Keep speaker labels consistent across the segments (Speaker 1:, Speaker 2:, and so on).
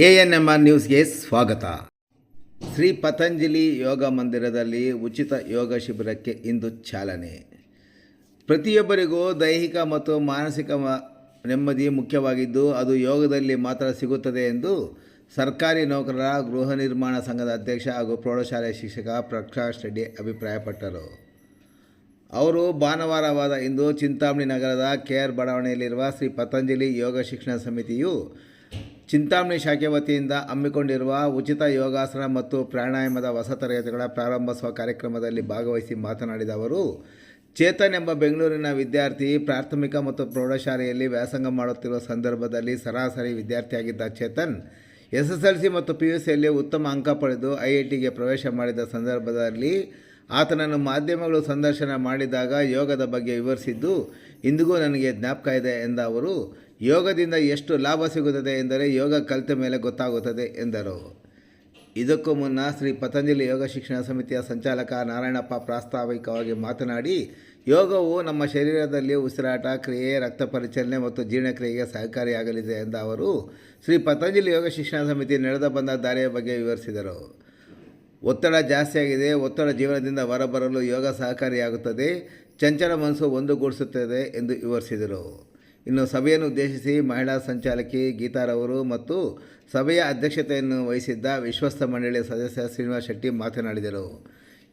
Speaker 1: A N M R ನ್ಯೂಸ್ಗೆ ಸ್ವಾಗತ. ಶ್ರೀ ಪತಂಜಲಿ ಯೋಗ ಮಂದಿರದಲ್ಲಿ ಉಚಿತ ಯೋಗ ಶಿಬಿರಕ್ಕೆ ಇಂದು ಚಾಲನೆ. ಪ್ರತಿಯೊಬ್ಬರಿಗೂ ದೈಹಿಕ ಮತ್ತು ಮಾನಸಿಕ ನೆಮ್ಮದಿ ಮುಖ್ಯವಾಗಿದ್ದು, ಅದು ಯೋಗದಲ್ಲಿ ಮಾತ್ರ ಸಿಗುತ್ತದೆ ಎಂದು ಸರ್ಕಾರಿ ನೌಕರರ ಗೃಹ ನಿರ್ಮಾಣ ಸಂಘದ ಅಧ್ಯಕ್ಷ ಹಾಗೂ ಪ್ರೌಢಶಾಲೆ ಶಿಕ್ಷಕ ಪ್ರಕಾಶ್ ರೆಡ್ಡಿ ಅಭಿಪ್ರಾಯಪಟ್ಟರು. ಅವರು ಭಾನುವಾರವಾದ ಇಂದು ಚಿಂತಾಮಣಿ ನಗರದ ಕೆಆರ್ ಬಡಾವಣೆಯಲ್ಲಿರುವ ಶ್ರೀ ಪತಂಜಲಿ ಯೋಗ ಶಿಕ್ಷಣ ಸಮಿತಿಯು ಚಿಂತಾಮಣಿ ಶಾಖೆ ವತಿಯಿಂದ ಹಮ್ಮಿಕೊಂಡಿರುವ ಉಚಿತ ಯೋಗಾಸನ ಮತ್ತು ಪ್ರಾಣಾಯಾಮದ ಹೊಸ ತರಗತಿಗಳ ಪ್ರಾರಂಭಿಸುವ ಕಾರ್ಯಕ್ರಮದಲ್ಲಿ ಭಾಗವಹಿಸಿ ಮಾತನಾಡಿದ ಅವರು, ಚೇತನ್ ಎಂಬ ಬೆಂಗಳೂರಿನ ವಿದ್ಯಾರ್ಥಿ ಪ್ರಾಥಮಿಕ ಮತ್ತು ಪ್ರೌಢಶಾಲೆಯಲ್ಲಿ ವ್ಯಾಸಂಗ ಮಾಡುತ್ತಿರುವ ಸಂದರ್ಭದಲ್ಲಿ ಸರಾಸರಿ ವಿದ್ಯಾರ್ಥಿಯಾಗಿದ್ದ Chetan S S L C ಮತ್ತು ಪಿ ಯು ಸಿಯಲ್ಲಿ ಉತ್ತಮ ಅಂಕ ಪಡೆದು ಐ ಐ ಟಿಗೆ ಪ್ರವೇಶ ಮಾಡಿದ ಸಂದರ್ಭದಲ್ಲಿ ಆತನನ್ನು ಮಾಧ್ಯಮಗಳು ಸಂದರ್ಶನ ಮಾಡಿದಾಗ ಯೋಗದ ಬಗ್ಗೆ ವಿವರಿಸಿದ್ದು, ಇಂದಿಗೂ ನನಗೆ ಜ್ಞಾಪಕ ಇದೆ ಎಂದ ಅವರು ಯೋಗದಿಂದ ಎಷ್ಟು ಲಾಭ ಸಿಗುತ್ತದೆ ಎಂದರೆ ಯೋಗ ಕಲಿತ ಮೇಲೆ ಗೊತ್ತಾಗುತ್ತದೆ ಎಂದರು. ಇದಕ್ಕೂ ಮುನ್ನ ಶ್ರೀ ಪತಂಜಲಿ ಯೋಗ ಶಿಕ್ಷಣ ಸಮಿತಿಯ ಸಂಚಾಲಕ ನಾರಾಯಣಪ್ಪ ಪ್ರಾಸ್ತಾವಿಕವಾಗಿ ಮಾತನಾಡಿ, ಯೋಗವು ನಮ್ಮ ಶರೀರದಲ್ಲಿ ಉಸಿರಾಟ, ಕ್ರಿಯೆ, ರಕ್ತ ಪರಿಚಲನೆ ಮತ್ತು ಜೀರ್ಣಕ್ರಿಯೆಗೆ ಸಹಕಾರಿಯಾಗಲಿದೆ ಎಂದ ಅವರು, ಶ್ರೀ ಪತಂಜಲಿ ಯೋಗ ಶಿಕ್ಷಣ ಸಮಿತಿ ನಡೆದ ಬಂದ ದಾರಿಯ ಬಗ್ಗೆ ವಿವರಿಸಿದರು. ಒತ್ತಡ ಜಾಸ್ತಿಯಾಗಿದೆ ಒತ್ತಡ ಜೀವನದಿಂದ ಹೊರಬರಲು ಯೋಗ ಸಹಕಾರಿಯಾಗುತ್ತದೆ, ಚಂಚಲ ಮನಸ್ಸು ಒಂದುಗೂಡಿಸುತ್ತದೆ ಎಂದು ವಿವರಿಸಿದರು. ಇನ್ನು ಸಭೆಯನ್ನು ಉದ್ದೇಶಿಸಿ ಮಹಿಳಾ ಸಂಚಾಲಕಿ ಗೀತಾರವರು ಮತ್ತು ಸಭೆಯ ಅಧ್ಯಕ್ಷತೆಯನ್ನು ವಹಿಸಿದ್ದ ವಿಶ್ವಸ್ತ ಮಂಡಳಿಯ ಸದಸ್ಯ ಶ್ರೀನಿವಾಸ ಶೆಟ್ಟಿ ಮಾತನಾಡಿದರು.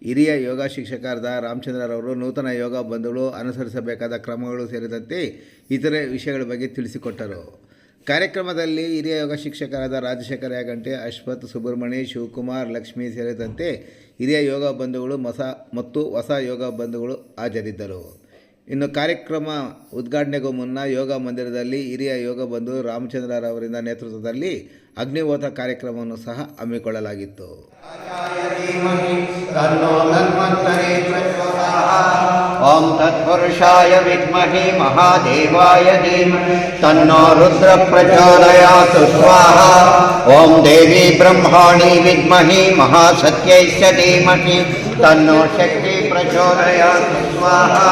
Speaker 1: ಹಿರಿಯ ಯೋಗ ಶಿಕ್ಷಕರಾದ ರಾಮಚಂದ್ರರವರು ನೂತನ ಯೋಗ ಬಂಧುಗಳು ಅನುಸರಿಸಬೇಕಾದ ಕ್ರಮಗಳು ಸೇರಿದಂತೆ ಇತರೆ ವಿಷಯಗಳ ಬಗ್ಗೆ ತಿಳಿಸಿಕೊಟ್ಟರು. ಕಾರ್ಯಕ್ರಮದಲ್ಲಿ ಹಿರಿಯ ಯೋಗ ಶಿಕ್ಷಕರಾದ ರಾಜಶೇಖರ ಯಾಗಂಟೆ, ಅಶ್ವಥ್ ಸುಬ್ರಹ್ಮಣಿ, ಶಿವಕುಮಾರ್, ಲಕ್ಷ್ಮಿ ಸೇರಿದಂತೆ ಹಿರಿಯ ಯೋಗ ಬಂಧುಗಳು ಮಸ ಮತ್ತು ಹೊಸ ಯೋಗ ಬಂಧುಗಳು ಹಾಜರಿದ್ದರು. ಇನ್ನು ಕಾರ್ಯಕ್ರಮ ಉದ್ಘಾಟನೆಗೂ ಮುನ್ನ ಯೋಗ ಮಂದಿರದಲ್ಲಿ ಹಿರಿಯ ಯೋಗ ಬಂಧು ರಾಮಚಂದ್ರರವರಿಂದ ನೇತೃತ್ವದಲ್ಲಿ ಅಗ್ನಿಹೋತ ಕಾರ್ಯಕ್ರಮವನ್ನು ಸಹ ಹಮ್ಮಿಕೊಳ್ಳಲಾಗಿತ್ತು.
Speaker 2: ಓಂ ತತ್ಪುರುಷಾಯ ವಿದ್ಮಹಿ ಮಹಾದೇವಾಯ ಧೀಮಹಿ ತನ್ನೋ ರುದ್ರ ಪ್ರಚೋದಯ ಸ್ವಾಹ. ಓಂ ದೇವಿ ಬ್ರಹ್ಮಾಣಿ ವಿದ್ಮಹಿ ಮಹಾಸತ್ಯೈಶ್ಚ ಧೀಮಹಿ. ತನ್ನೋ ಶಕ್ತಿ ಪ್ರಚೋದಯಾತು स्वाहा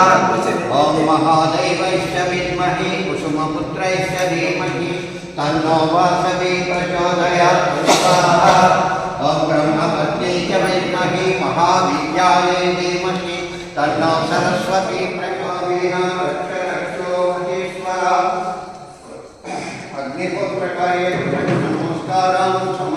Speaker 2: ॐ महादेवैश्च विद्महे कुसुमपुत्रैश्च धीमहि, तन्नो वासवी प्रचोदयात् स्वाहा ॐ ब्रह्मपत्नी च विद्महे महाविद्यायै धीमहि, तन्नो सरस्वती प्रचोदयात्। अग्निपुत्रकाये नमस्कारं समर्पयामि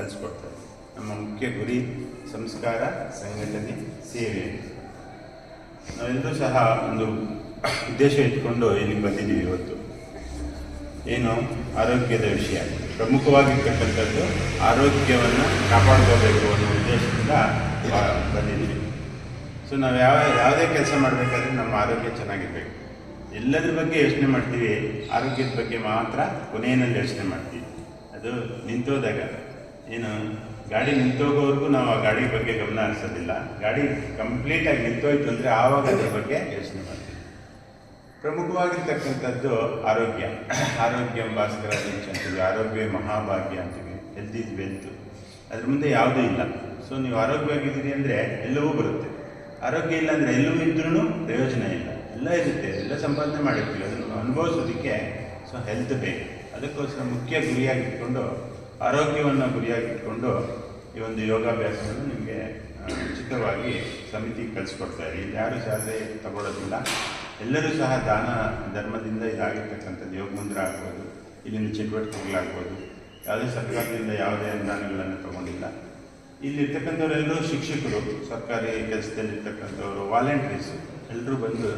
Speaker 3: ಕಲಿಸ್ಕೊಡ್ತಾರೆ. ನಮ್ಮ ಮುಖ್ಯ ಗುರಿ ಸಂಸ್ಕಾರ, ಸಂಘಟನೆ, ಸೇವೆ. ನಾವೆಲ್ಲರೂ ಸಹ ಒಂದು ಉದ್ದೇಶ ಇಟ್ಕೊಂಡು ಇಲ್ಲಿಗೆ ಬಂದಿದ್ದೀವಿ ಇವತ್ತು. ಏನು? ಆರೋಗ್ಯದ ವಿಷಯ. ಪ್ರಮುಖವಾಗಿರ್ತಕ್ಕಂಥದ್ದು ಆರೋಗ್ಯವನ್ನು ಕಾಪಾಡ್ಕೋಬೇಕು ಅನ್ನೋ ಉದ್ದೇಶದಿಂದ ಬಂದಿದ್ದೀವಿ. ಸೊ ನಾವು ಯಾವ, ಯಾವುದೇ ಕೆಲಸ ಮಾಡಬೇಕಾದ್ರೆ ನಮ್ಮ ಆರೋಗ್ಯ ಚೆನ್ನಾಗಿರ್ಬೇಕು. ಎಲ್ಲದ್ರ ಬಗ್ಗೆ ಯೋಚನೆ ಮಾಡ್ತೀವಿ, ಆರೋಗ್ಯದ ಬಗ್ಗೆ ಮಾತ್ರ ಕೊನೆಯಲ್ಲಿ ಯೋಚನೆ ಮಾಡ್ತೀವಿ. ಅದು ನಿಂತೋದಾಗ. ಏನು, ಗಾಡಿ ನಿಂತೋಗೋವರೆಗೂ ನಾವು ಆ ಗಾಡಿ ಬಗ್ಗೆ ಗಮನ ಹರಿಸೋದಿಲ್ಲ. ಗಾಡಿ ಕಂಪ್ಲೀಟಾಗಿ ನಿಂತೋಯ್ತು ಅಂದರೆ ಆವಾಗ ಅದರ ಬಗ್ಗೆ ಯೋಚನೆ ಮಾಡ್ತೀವಿ. ಪ್ರಮುಖವಾಗಿರ್ತಕ್ಕಂಥದ್ದು ಆರೋಗ್ಯ. ಆರೋಗ್ಯ ಭಾಸ್ಕರ ದೀಕ್ಷ ಅಂತೀವಿ, ಆರೋಗ್ಯ ಮಹಾಭಾಗ್ಯ ಅಂತೀವಿ ಹೆಲ್ತ್ ಇಸ್ ವೆಲ್ತ್ ಅದ್ರ ಮುಂದೆ ಯಾವುದೂ ಇಲ್ಲ. ಸೊ ನೀವು ಆರೋಗ್ಯವಾಗಿದ್ದೀರಿ ಅಂದರೆ ಎಲ್ಲವೂ ಬರುತ್ತೆ. ಆರೋಗ್ಯ ಇಲ್ಲ ಅಂದರೆ ಎಲ್ಲೂ ಇದ್ರೂ ಪ್ರಯೋಜನ ಇಲ್ಲ. ಎಲ್ಲ ಇರುತ್ತೆ, ಎಲ್ಲ ಸಂಪಾದನೆ ಮಾಡಿರ್ತೀವಿ. ಅದನ್ನು ಅನುಭವಿಸೋದಕ್ಕೆ ಸೊ ಹೆಲ್ತ್ ಬೇಕು. ಅದಕ್ಕೋಸ್ಕರ ಮುಖ್ಯ ಗುರಿಯಾಗಿಟ್ಕೊಂಡು ಆರೋಗ್ಯವನ್ನು ಗುರಿಯಾಗಿಟ್ಕೊಂಡು ಈ ಒಂದು ಯೋಗಾಭ್ಯಾಸವನ್ನು ನಿಮಗೆ ಉಚಿತವಾಗಿ ಸಮಿತಿ ಕಲಿಸ್ಕೊಡ್ತಾರೆ ಇಲ್ಲಿ ಯಾರು ಶಾಲೆ ತಗೊಳ್ಳೋದಿಲ್ಲ ಎಲ್ಲರೂ ಸಹ ದಾನ ಧರ್ಮದಿಂದ ಇದಾಗಿರ್ತಕ್ಕಂಥದ್ದು, ಯೋಗ ಮಂದಿರ ಆಗ್ಬೋದು, ಇಲ್ಲಿನ ಚಟುವಟಿಕೆಗಳಾಗ್ಬೋದು ಯಾವುದೇ ಸರ್ಕಾರದಿಂದ ಯಾವುದೇ ಅನುದಾನಗಳನ್ನು ತಗೊಂಡಿಲ್ಲ. ಇಲ್ಲಿರ್ತಕ್ಕಂಥವರೆಲ್ಲರೂ ಶಿಕ್ಷಕರು, ಸರ್ಕಾರಿ ಕೆಲಸದಲ್ಲಿರ್ತಕ್ಕಂಥವರು ವಾಲಂಟ್ರೀಸು ಎಲ್ಲರೂ ಬಂದು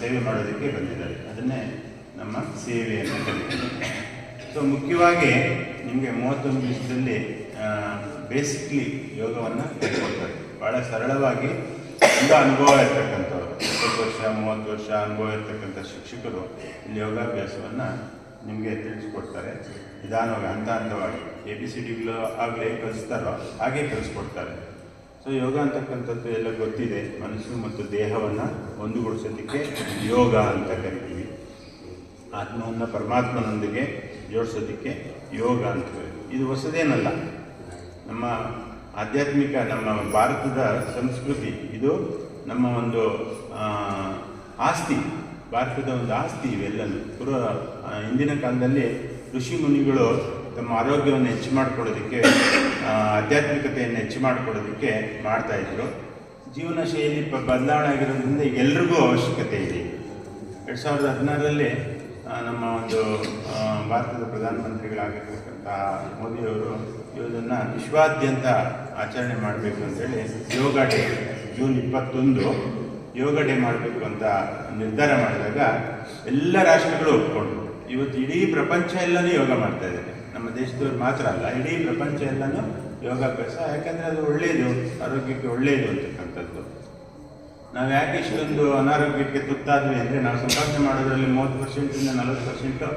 Speaker 3: ಸೇವೆ ಮಾಡೋದಕ್ಕೆ ಬಂದಿದ್ದಾರೆ. ಅದನ್ನೇ ನಮ್ಮ ಸೇವೆಯನ್ನು ಅಂತ ಸೊ ಮುಖ್ಯವಾಗಿ ನಿಮಗೆ ಮೂವತ್ತೊಂದು ದಿವಸದಲ್ಲಿ ಬೇಸಿಕ್ಲಿ ಯೋಗವನ್ನು ಕಲಿಸ್ಕೊಡ್ತಾರೆ ಭಾಳ ಸರಳವಾಗಿ ತುಂಬ ಅನುಭವ ಇರ್ತಕ್ಕಂಥವ್ರು. ಇಪ್ಪತ್ತು ವರ್ಷ, ಮೂವತ್ತು ವರ್ಷ ಅನುಭವ ಇರ್ತಕ್ಕಂಥ ಶಿಕ್ಷಕರು ಇಲ್ಲಿ ಯೋಗಾಭ್ಯಾಸವನ್ನು ನಿಮಗೆ ತಿಳಿಸ್ಕೊಡ್ತಾರೆ. ನಿಧಾನವಾಗಿ, ಹಂತ ಹಂತವಾಗಿ. ಎ ಬಿ ಸಿ ಡಿಗಳು ಆಗಲೇ ಕಲಿಸ್ತಾರೋ ಹಾಗೆ ಕಲಿಸ್ಕೊಡ್ತಾರೆ. ಸೊ ಯೋಗ ಅಂತಕ್ಕಂಥದ್ದು ಎಲ್ಲ ಗೊತ್ತಿದೆ. ಮನಸ್ಸು ಮತ್ತು ದೇಹವನ್ನು ಒಂದುಗೂಡಿಸೋದಕ್ಕೆ ಯೋಗ ಅಂತ ಕರಿತೀವಿ. ಆತ್ಮವನ್ನು ಪರಮಾತ್ಮನೊಂದಿಗೆ ಜೋಡಿಸೋದಕ್ಕೆ ಯೋಗ ಅಂತ ಇದು ಹೊಸದೇನಲ್ಲ. ನಮ್ಮ ಆಧ್ಯಾತ್ಮಿಕ, ನಮ್ಮ ಭಾರತದ ಸಂಸ್ಕೃತಿ. ಇದು ನಮ್ಮ ಒಂದು ಆಸ್ತಿ. ಭಾರತದ ಒಂದು ಆಸ್ತಿ ಇವೆಲ್ಲನೂ. ಪೂರ್ವ ಹಿಂದಿನ ಕಾಲದಲ್ಲಿ ಋಷಿ ಮುನಿಗಳು ತಮ್ಮ ಆರೋಗ್ಯವನ್ನು ಹೆಚ್ಚು ಮಾಡಿಕೊಳ್ಳೋದಕ್ಕೆ ಆಧ್ಯಾತ್ಮಿಕತೆಯನ್ನು ಹೆಚ್ಚು ಮಾಡಿಕೊಳ್ಳೋದಕ್ಕೆ ಮಾಡ್ತಾ ಇದ್ರು. ಜೀವನ ಶೈಲಿ ಬದಲಾವಣೆ ಆಗಿರೋದ್ರಿಂದ ಎಲ್ರಿಗೂ ಅವಶ್ಯಕತೆ ಇದೆ. ಎರಡು ಸಾವಿರದ ಹದಿನಾರರಲ್ಲಿ ನಮ್ಮ ಒಂದು ಭಾರತದ ಪ್ರಧಾನಮಂತ್ರಿಗಳಾಗಿರ್ತಕ್ಕಂಥ ಮೋದಿಯವರು ಇದನ್ನು ವಿಶ್ವಾದ್ಯಂತ ಆಚರಣೆ ಮಾಡಬೇಕು ಅಂತೇಳಿ ಯೋಗ ಡೇ, ಜೂನ್ ಇಪ್ಪತ್ತೊಂದು ಯೋಗ ಡೇ ಮಾಡಬೇಕು ಅಂತ ನಿರ್ಧಾರ ಮಾಡಿದಾಗ ಎಲ್ಲ ರಾಷ್ಟ್ರಗಳು ಒಪ್ಕೊಂಡ್ರು. ಇವತ್ತು ಇಡೀ ಪ್ರಪಂಚ ಎಲ್ಲನೂ ಯೋಗ ಮಾಡ್ತಾ ಇದ್ದಾರೆ ನಮ್ಮ ದೇಶದವ್ರು ಮಾತ್ರ ಅಲ್ಲ, ಇಡೀ ಪ್ರಪಂಚ ಎಲ್ಲನೂ ಯೋಗಾಭ್ಯಾಸ, ಯಾಕಂದರೆ ಅದು ಒಳ್ಳೆಯದು ಆರೋಗ್ಯಕ್ಕೆ ಒಳ್ಳೆಯದು ಅಂತಕ್ಕಂಥದ್ದು ನಾವು ಯಾಕೆ ಇಷ್ಟೊಂದು ಅನಾರೋಗ್ಯಕ್ಕೆ ತುತ್ತಾದ್ವಿ ಅಂದರೆ ನಾವು ಸಂಪಾದನೆ ಮಾಡೋದ್ರಲ್ಲಿ ಮೂವತ್ತು ಪರ್ಸೆಂಟಿಂದ ನಲವತ್ತು ಪರ್ಸೆಂಟು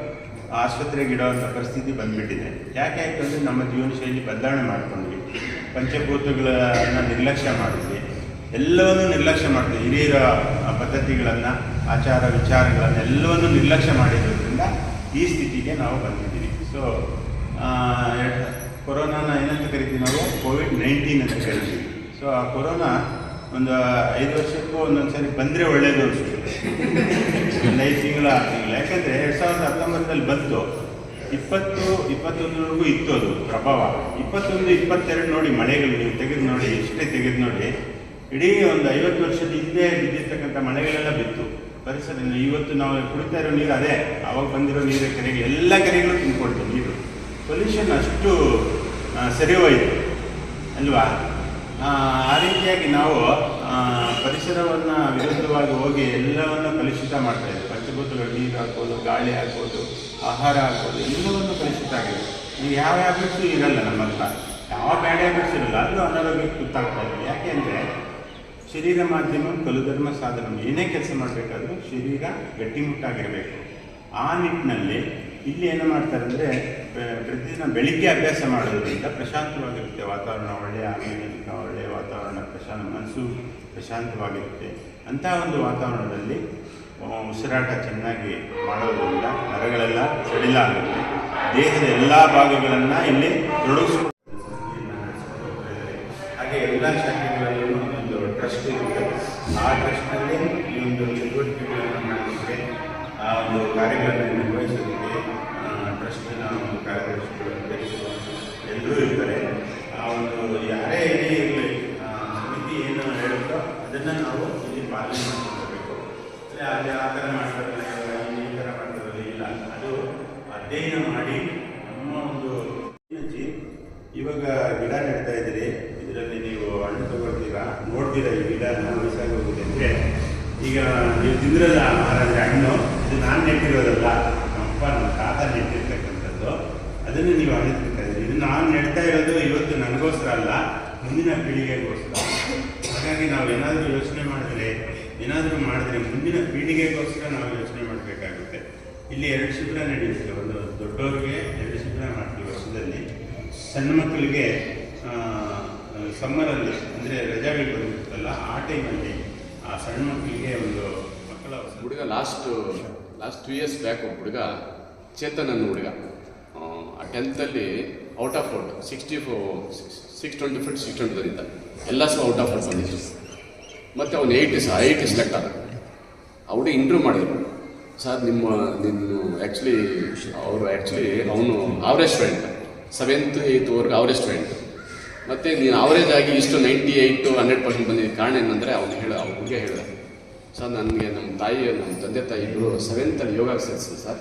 Speaker 3: ಆಸ್ಪತ್ರೆಗೆ ಇಡೋವಂಥ ಪರಿಸ್ಥಿತಿ ಬಂದ್ಬಿಟ್ಟಿದೆ. ಯಾಕೆ ಆಯಿತು ಅಂದರೆ ನಮ್ಮ ಜೀವನ ಶೈಲಿ ಬದಲಾವಣೆ ಮಾಡ್ಕೊಂಡ್ವಿ. ಪಂಚಭೂತಗಳನ್ನು ನಿರ್ಲಕ್ಷ್ಯ ಮಾಡಿದ್ವಿ. ಎಲ್ಲವನ್ನೂ ನಿರ್ಲಕ್ಷ್ಯ ಮಾಡ್ತೀವಿ ಹಿರಿಯರ ಪದ್ಧತಿಗಳನ್ನು, ಆಚಾರ ವಿಚಾರಗಳನ್ನು ಎಲ್ಲವನ್ನೂ ನಿರ್ಲಕ್ಷ್ಯ ಮಾಡಿರೋದ್ರಿಂದ ಈ ಸ್ಥಿತಿಗೆ ನಾವು ಬಂದಿದ್ದೀವಿ. ಸೊ ಕೊರೋನಾನ ಏನಂತ ಕರಿತೀವಿ ನಾವು? ಕೋವಿಡ್ ನೈನ್ಟೀನ್ ಅಂತ ಕರಿತೀವಿ. ಸೊ ಆ ಕೊರೋನಾ ಒಂದು ಐದು ವರ್ಷಕ್ಕೂ ಒಂದೊಂದು ಸರಿ ಬಂದರೆ ಒಳ್ಳೇದು ಅನಿಸುತ್ತೆ. ಒಂದು ಐದು ತಿಂಗಳು, ಆರು ತಿಂಗಳು. ಯಾಕಂದರೆ ಎರಡು ಸಾವಿರದ ಹತ್ತೊಂಬತ್ತರಲ್ಲಿ ಬಂತು. ಇಪ್ಪತ್ತು, ಇಪ್ಪತ್ತೊಂದರವರೆಗೂ ಇತ್ತು ಅದು ಪ್ರಭಾವ. ಇಪ್ಪತ್ತೊಂದು, ಇಪ್ಪತ್ತೆರಡು ನೋಡಿ ಮಳೆಗಳು, ನೀವು ತೆಗೆದು ನೋಡಿ, ಎಷ್ಟೇ ತೆಗೆದು ನೋಡಿ, ಇಡೀ ಒಂದು ಐವತ್ತು ವರ್ಷದ ಹಿಂದೆ ಬಿದ್ದಿರ್ತಕ್ಕಂಥ ಮಳೆಗಳೆಲ್ಲ ಬಿತ್ತು. ಪರಿಸರ ಇವತ್ತು ನಾವು ಕುಡಿತಾ ಇರೋ ನೀರು ಅದೇ. ಅವಾಗ ಬಂದಿರೋ ನೀರು ಕೆರೆಗೆ ಎಲ್ಲ ಕೆರೆಗಳು ತುಂಬಿಕೊಳ್ತು ನೀರು. ಪೊಲ್ಯೂಷನ್ ಅಷ್ಟು ಸರಿ ಹೋಯಿತು. ಅಲ್ವಾ? ಆ, ರೀತಿಯಾಗಿ ನಾವು ಪರಿಸರವನ್ನು ವಿರುದ್ಧವಾಗಿ ಹೋಗಿ ಎಲ್ಲವನ್ನು ಕಲುಷಿತ ಮಾಡ್ತಾ ಇದ್ದೀವಿ. ಪಂಚಭೂತಗಳು ನೀರು ಹಾಕ್ಬೋದು ಗಾಳಿ ಹಾಕ್ಬೋದು ಆಹಾರ ಹಾಕ್ಬೋದು ಎಲ್ಲವನ್ನು ಕಲುಷಿತ ಆಗಿದೆ ಈಗ ಯಾವ ಹ್ಯಾಬಿಟ್ಸು ಇರಲ್ಲ ನಮ್ಮ ಹತ್ರ ಯಾವ ಬ್ಯಾಡ್ ಹ್ಯಾಬಿಟ್ಸ್ ಇರಲ್ಲ ಅದು ಅನಾರೋಗ್ಯಕ್ಕೆ ತುತ್ತಾಗ್ತಾ ಇದೆ ಯಾಕೆ ಅಂದರೆ ಶರೀರ ಮಾಧ್ಯಮ ಕಲುಧರ್ಮ ಸಾಧನ ಏನೇ ಕೆಲಸ ಮಾಡಬೇಕಾದ್ರೂ ಶರೀರ ಗಟ್ಟಿಮುಟ್ಟಾಗಿರಬೇಕು. ಆ ನಿಟ್ಟಿನಲ್ಲಿ ಇಲ್ಲಿ ಏನು ಮಾಡ್ತಾರೆ ಅಂದರೆ ಪ್ರತಿದಿನ ಬೆಳಿಗ್ಗೆ ಅಭ್ಯಾಸ ಮಾಡೋದ್ರಿಂದ ಪ್ರಶಾಂತವಾಗಿರುತ್ತೆ. ವಾತಾವರಣ ಒಳ್ಳೆಯ, ಆಮ್ಲಜನಕ ಒಳ್ಳೆಯ ವಾತಾವರಣ, ಪ್ರಶಾಂತ ಮನಸ್ಸು ಪ್ರಶಾಂತವಾಗಿರುತ್ತೆ. ಅಂತಹ ಒಂದು ವಾತಾವರಣದಲ್ಲಿ ಉಸಿರಾಟ ಚೆನ್ನಾಗಿ ಮಾಡೋದ್ರಿಂದ ನರಗಳೆಲ್ಲ ಸಡಿಲ ಆಗುತ್ತೆ. ದೇಹದ ಎಲ್ಲ ಭಾಗಗಳನ್ನು ಇಲ್ಲಿ ತೊಡಗಿಸ್ಕೊಂಡು ಹಾಗೆ ಎಲ್ಲ ಶಾಖೆಗಳಲ್ಲೂ ಒಂದು ಟ್ರಸ್ಟ್ ಇರುತ್ತೆ. ಆ ಟ್ರಸ್ಟ್ನಲ್ಲಿ ವಯಸ್ಸಾಗಿ ಹೋಗಿದೆ ಅಂದರೆ ಈಗ ನೀವು ತಿಂದ್ರಲ್ಲ ಅಂದರೆ ಹಣ್ಣು ಇದು ನಾನು ನೆಟ್ಟಿರೋದಲ್ಲ ನಮ್ಮಪ್ಪ ನಮ್ಮ ತಾತ ನೆಟ್ಟಿರ್ತಕ್ಕಂಥದ್ದು, ಅದನ್ನು ನೀವು ಇದ್ದೀರಿ ಇದು ನಾನು ನೆಡ್ತಾ ಇರೋದು ಇವತ್ತು ನನಗೋಸ್ಕರ ಅಲ್ಲ, ಮುಂದಿನ ಪೀಳಿಗೆಗೋಸ್ಕರ. ಹಾಗಾಗಿ ನಾವು ಏನಾದರೂ ಯೋಚನೆ ಮಾಡಿದ್ರೆ, ಏನಾದರೂ ಮಾಡಿದ್ರೆ ಮುಂದಿನ ಪೀಳಿಗೆಗೋಸ್ಕರ ನಾವು ಯೋಚನೆ ಮಾಡಬೇಕಾಗುತ್ತೆ. ಇಲ್ಲಿ ಎರಡು ಶಿಬಿರ ನಡೆಯುತ್ತೆ, ಒಂದು ದೊಡ್ಡವ್ರಿಗೆ ಎರಡು ಶಿಬಿರ ಮಾಡ್ತೀವಿ ವರ್ಷದಲ್ಲಿ. ಸಣ್ಣ ಮಕ್ಕಳಿಗೆ ಸಮ್ಮರಲ್ಲಿ, ಅಂದರೆ ರಜಾಗಳು ಬಂದಿರುತ್ತಲ್ಲ ಆ ಟೈಮಲ್ಲಿ ಆ ಸಣ್ಣ ಮಕ್ಕಳಿಗೆ ಒಂದು ಮಕ್ಕಳ
Speaker 4: ಹುಡುಗ last last two years back ಒಬ್ಬ ಹುಡುಗ ಚೇತನ್ ಅನ್ನೋ ಹುಡುಗ. ಆ ಟೆಂತಲ್ಲಿ out of out sixty four six twenty five six twenty ಎಲ್ಲ ಸಹ ಔಟ್ ಆಫ್ ಔಟ್ ಬಂದಿತ್ತು ಮತ್ತು ಅವನು ಏಯ್ಟ್ ಸಹ ಏಯ್ಟಿ ಸೆಲೆಕ್ಟ್ ಆದ. ಅವಳು ಇಂಟ್ರೂ ಮಾಡಿದ್ರು. ಸರ್ ನಿಮ್ಮ ನಿಮ್ಮ ಆ್ಯಕ್ಚುಲಿ ಅವರು ಆ್ಯಕ್ಚುಲಿ ಅವನು ಆವ್ರೆಸ್ಟ್ ಸ್ಟೂಡೆಂಟ್ ಸೆವೆಂತ್ ಏಯ್ತ್ವರೆಗೆ ಆವ್ರೇಜ್ ಸ್ಟೂಡೆಂಟ್ ಮತ್ತು ನೀನು ಆವರೇಜ್ ಆಗಿ ಇಷ್ಟು ನೈಂಟಿ ಏಯ್ಟು ಹಂಡ್ರೆಡ್ ಪರ್ಸೆಂಟ್ ಬಂದಿದ್ದ ಕಾರಣ ಏನಂದರೆ ಅವ್ನು ಹೇಳ ಹುಡುಗ ಹೇಳ, ಸರ್, ನನಗೆ ನಮ್ಮ ತಾಯಿ ನಮ್ಮ ತಂದೆ ತಾಯಿ ಇಬ್ಬರು ಸೆವೆಂತಲ್ಲಿ ಯೋಗ ಸೇರಿಸಿದ್ರು ಸರ್.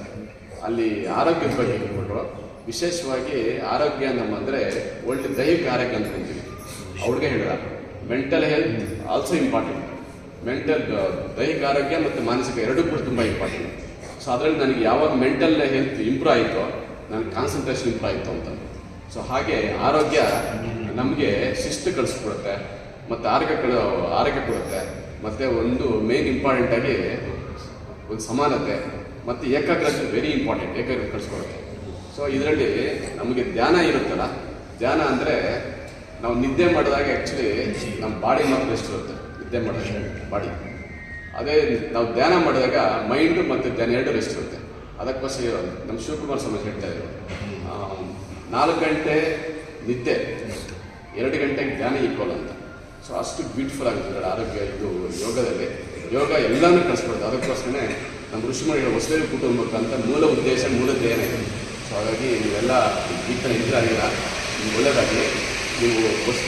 Speaker 4: ಅಲ್ಲಿ ಆರೋಗ್ಯದ ಬಗ್ಗೆ ಹೇಳ್ಕೊಟ್ರು. ವಿಶೇಷವಾಗಿ ಆರೋಗ್ಯ ನಮ್ಮ ಅಂದರೆ ಒಳ್ಳೆ ದೈಹಿಕ ಆರೋಗ್ಯ ಅಂತ ಹೇಳ್ತೀವಿ ಅವ್ರಿಗೆ ಹೇಳಿದ mental health also important mental ದೈಹಿಕ ಆರೋಗ್ಯ ಮತ್ತು ಮಾನಸಿಕ ಎರಡೂ ಕೂಡ ತುಂಬ ಇಂಪಾರ್ಟೆಂಟ್ ಸೊ ಅದರಲ್ಲಿ ನನಗೆ ಯಾವಾಗ ಮೆಂಟಲ್ ಹೆಲ್ತ್ ಇಂಪ್ರೂವ್ ಆಯಿತೋ ನನ್ನ ಕಾನ್ಸಂಟ್ರೇಷನ್ ಇಂಪ್ರೂವ್ ಆಯಿತು ಅಂತ. ಸೊ ಹಾಗೆ ಆರೋಗ್ಯ ನಮಗೆ ಶಿಸ್ತು ಕಳಿಸ್ಕೊಡುತ್ತೆ ಮತ್ತು ಆರೋಗ್ಯ ಕಳ ಆರೋಗ್ಯ ಕೊಡುತ್ತೆ, ಮತ್ತು ಒಂದು ಮೇನ್ ಇಂಪಾರ್ಟೆಂಟ್ ಆಗಿ ಒಂದು ಸಮಾನತೆ, ಮತ್ತು ಏಕಾಗ್ರತೆ ವೆರಿ ಇಂಪಾರ್ಟೆಂಟ್ ಏಕಾಗ್ರತೆ ಕಳಿಸ್ಕೊಡುತ್ತೆ ಸೊ ಇದರಲ್ಲಿ ನಮಗೆ ಧ್ಯಾನ ಇರುತ್ತಲ್ಲ, ಧ್ಯಾನ ಅಂದರೆ ನಾವು ನಿದ್ದೆ ಮಾಡಿದಾಗ ಆ್ಯಕ್ಚುಲಿ ನಮ್ಮ ಬಾಡಿ ಮಾತ್ರ ರೆಸ್ಟ್ ಇರುತ್ತೆ, ನಿದ್ದೆ ಮಾಡಿದಾಗ ಬಾಡಿ ಅದೇ ನಾವು ಧ್ಯಾನ ಮಾಡಿದಾಗ ಮೈಂಡು ಮತ್ತು ಧ್ಯಾನ ಎರಡು ರೆಸ್ಟ್ ಇರುತ್ತೆ. ಅದಕ್ಕೋಸ್ಕರ ನಮ್ಮ ಶಿವಕುಮಾರ್ ಸ್ವಾಮಿ ಹೇಳ್ತಾ ಇದ್ರು ನಾಲ್ಕು ಗಂಟೆ ನಿದ್ದೆ. ಎರಡು ಗಂಟೆಗೆ ಧ್ಯಾನ ಈಕ್ವಲ್ ಅಂತ. ಸೊ ಅಷ್ಟು ಬ್ಯೂಟಿಫುಲ್ ಆಗುತ್ತೆ ಆರೋಗ್ಯ, ಇದು ಯೋಗದಲ್ಲಿ. ಯೋಗ ಎಲ್ಲಾನು ಕಳಿಸ್ಬಾರ್ದು ಅದಕ್ಕೋಸ್ಕರನೇ ನಮ್ಮ ಋಷಿಮಣಿಗಳ ವಸುದೇವ ಕುಟುಂಬಕ್ಕೆ ಅಂತ ಮೂಲ ಉದ್ದೇಶ, ಮೂಲ ಧ್ಯಾನ ಇದೆ ಸೊ ಹಾಗಾಗಿ ನೀವೆಲ್ಲ ಥರ ಇದ್ರಾಗಿಲ್ಲ ನೀವು ಒಳ್ಳೆಯದಾಗಲಿ ನೀವು ವಸ್ತು